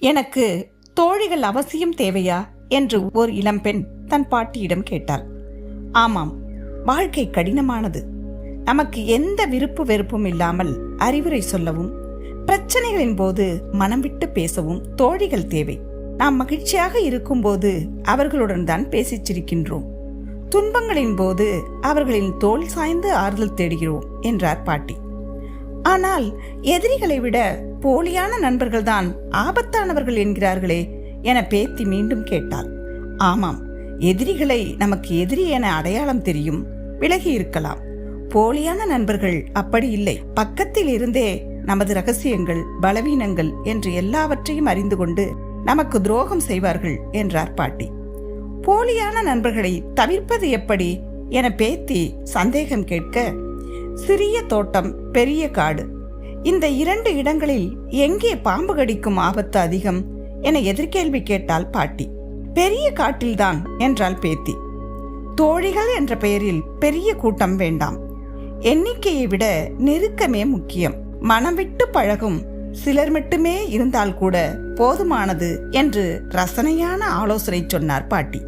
எனக்கு தோழிகள் அவசியம் தேவையா? என்று ஓர் இளம்பெண் தன் பாட்டியிடம் கேட்டாள். ஆமாம் வாழ்க்கை கடினமானது. நமக்கு எந்த விருப்பு வெறுப்பும் இல்லாமல் அறிவுரை சொல்லவும் பிரச்சனைகளின் போது மனம் விட்டு பேசவும் தோழிகள் தேவை. நாம் மகிழ்ச்சியாக இருக்கும்போது அவர்களுடன் தான் பேசிச்சிருக்கின்றோம். துன்பங்களின் போது அவர்களின் தோல் சாய்ந்து ஆறுதல் தேடுகிறோம் என்றார் பாட்டி. ஆனால் எதிரிகளை விட போலியான நண்பர்கள்தான் ஆபத்தானவர்கள் என்கிறார்களே என பேத்தி மீண்டும் கேட்டாள். ஆமாம் எதிரிகளை நமக்கு எதிரி என அடையாளம் தெரியும் விலகி இருக்கலாம். போலியான நண்பர்கள் அப்படி இல்லை. பக்கத்தில் இருந்தே நமது ரகசியங்கள் பலவீனங்கள் என்று எல்லாவற்றையும் அறிந்து கொண்டு நமக்கு துரோகம் செய்வார்கள் என்றார் பாட்டி. போலியான நண்பர்களை தவிர்ப்பது எப்படி என பேத்தி சந்தேகம் கேட்க சிறிய தோட்டம் பெரிய காடு. இந்த இரண்டு இடங்களில் எங்கே பாம்பு கடிக்கும் ஆபத்து அதிகம் என எதிர்கேள்வி கேட்டால் பாட்டி. பெரிய காட்டில்தான் என்றாள் பேத்தி. தோழிகள் என்ற பெயரில் பெரிய கூட்டம் வேண்டாம். எண்ணிக்கையை விட நெருக்கமே முக்கியம். மனம் விட்டு பழகும் சிலர் மட்டுமே இருந்தால் கூட போதுமானது என்று ரசனையான ஆலோசனை சொன்னார் பாட்டி.